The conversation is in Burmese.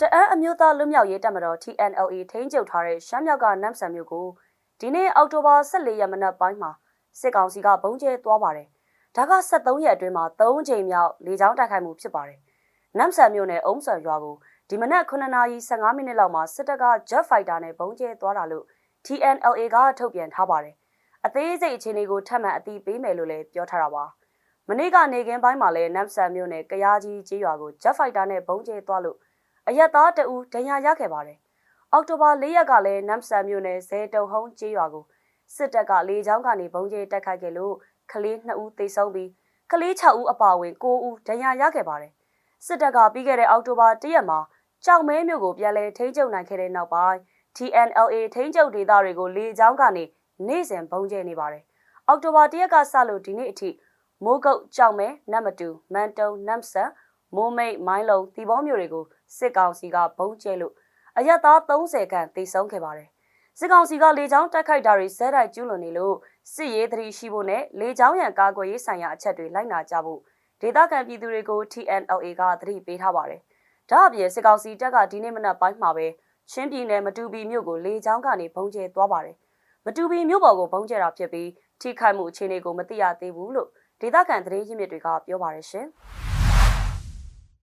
တအန်းအမျိုးသားလွတ်မြောက်ရေးတပ်မတော် TNLA ထိန်းချုပ်ထားတဲ့ရှမ်းမြောက်ကနမ်ဆန်မြို့ကိုဒီနေ့အောက်တိုဘာ14ရက်မနက်ပိုင်းမှာစစ်ကောင်စီကဘုံကျဲသွားပါတယ်။ဒါက73ရက်အတွင်းမှာ3ချိန်မြောက်လေကြောင်းတိုက်ခိုက်မှုဖြစ်ပါတယ်။နမ်ဆန်မြို့နယ်အုံးဆန်ရွာကိုဒီမနက်9:15မိနစ်လောက်မှာစစ်တပ်က Jet Fighter နဲ့ဘုံကျဲသွားတာလို့ TNLA ကထုတ်ပြန်ထားပါတယ်။အသေးစိတ်အခြေအနေကိုထပ်မံအသိပေးမယ်လို့လည်းပြောထားတာပါ။မနေ့ကနေကင်းပိုင်းမှာလည်းနမ်ဆန်မြို့နယ်ကရားကြီးကျေးရွာကို Jet Fighter နဲ့ဘုံကျဲသွားလို့ အရက်သားတအူဒဏ်ရာရခဲ့ပါတယ်။အောက်တိုဘာ၄ရက်ကလည်းနမ်ဆန်မြို့နယ်ဇဲတုံဟုံးကျေးရွာကိုစစ်တပ်ကလေကြောင်းကနေဘုံကျဲတိုက်ခိုက်ခဲ့လို့ကလေး2ဦးသေဆုံးပြီးကလေး6ဦးအပါအဝင်9ဦးဒဏ်ရာရခဲ့ပါတယ်။စစ်တပ်ကပြီးခဲ့တဲ့အောက်တိုဘာ၁ရက်မှာကြောက်မဲမြို့ကိုပြန်လည်ထိန်းချုပ်နိုင်ခဲ့တဲ့နောက်ပိုင်း TNLA ထိန်းချုပ်ဒေသတွေကိုလေကြောင်းကနေနေ့စဉ်ဘုံကျဲနေပါတယ်။အောက်တိုဘာ၁ရက်ကစလို့ဒီနေ့အထိမိုးကုတ်ကြောက်မဲနတ်မတူမန်တုံနမ်ဆန် မိုးမိတ်မိုင်းလုံတီဘောမျိုးတွေကိုစစ်ကောင်စီကဘုံကျဲလို့အရက်သား30ခန့်တိတ်ဆုံးခဲ့ပါတယ်။စစ်ကောင်စီကလေကြောင်းတိုက်ခိုက်တာတွေဇက်တိုက်ကျူးလွန်နေလို့စစ်ရေးသတိရှိဖို့နဲ့လေကြောင်းရန်ကာကွယ်ရေးဆိုင်ရာအချက်တွေလိုက်နာကြဖို့ဒေသခံပြည်သူတွေကို TNLA ကသတိပေးထားပါတယ်။ဒါအပြင်စစ်ကောင်စီတပ်ကဒီနေ့မနက်ပိုင်းမှာပဲချင်းပြည်နယ်မတူပီမြို့ကိုလေကြောင်းကနေဘုံကျဲသွားပါတယ်။မတူပီမြို့ပေါ်ကိုဘုံကျဲတာဖြစ်ပြီးထိခိုက်မှုအခြေအနေကိုမသိရသေးဘူးလို့ဒေသခံသတင်းရင်းမြစ်တွေကပြောပါတယ်ရှင်။